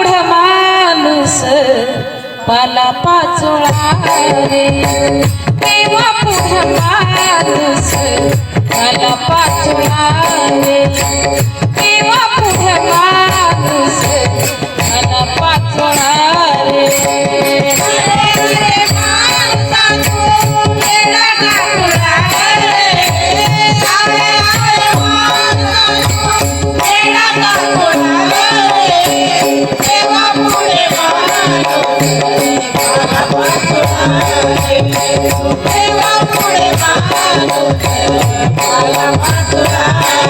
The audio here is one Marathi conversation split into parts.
मूढ माणूस पाला पाचोळा रे देवा माणूस मला पाचोळा देवा पुढे मागो देवा अरे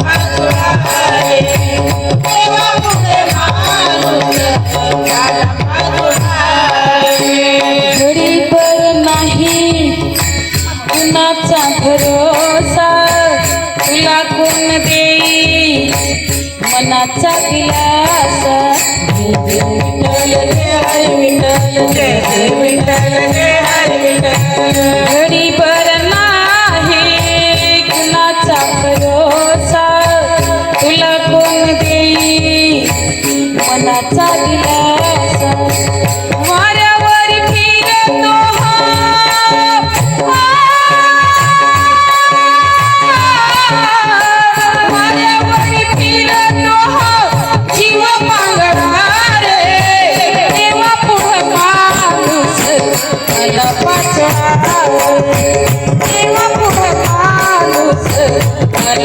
कुणाचा भरोसा तुला कोण देई मनाचा दिलासा. विठ्ठल जय हरी विठ्ठल. जय हरी विठ्ठल जय हरी विठ्ठल. गरीबर नाही कुणाचा भरोसा तुला कोण देई मनाचा दिलासा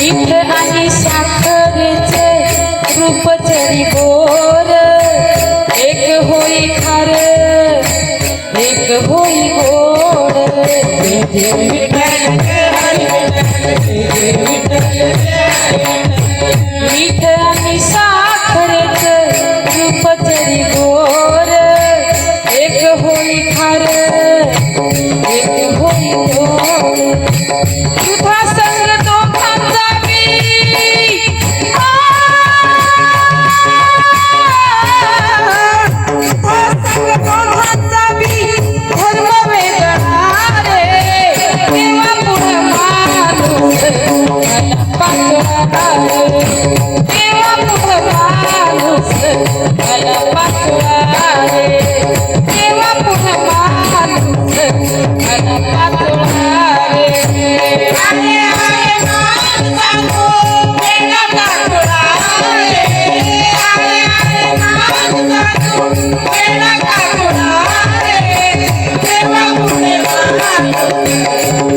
पाचळा आणि साखरेचे रूप जरी गोर एक होई खार एक होई गोड. मीठ आणि साखरेचे रूप जरी गोर एक होई खार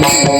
तुला बनवितो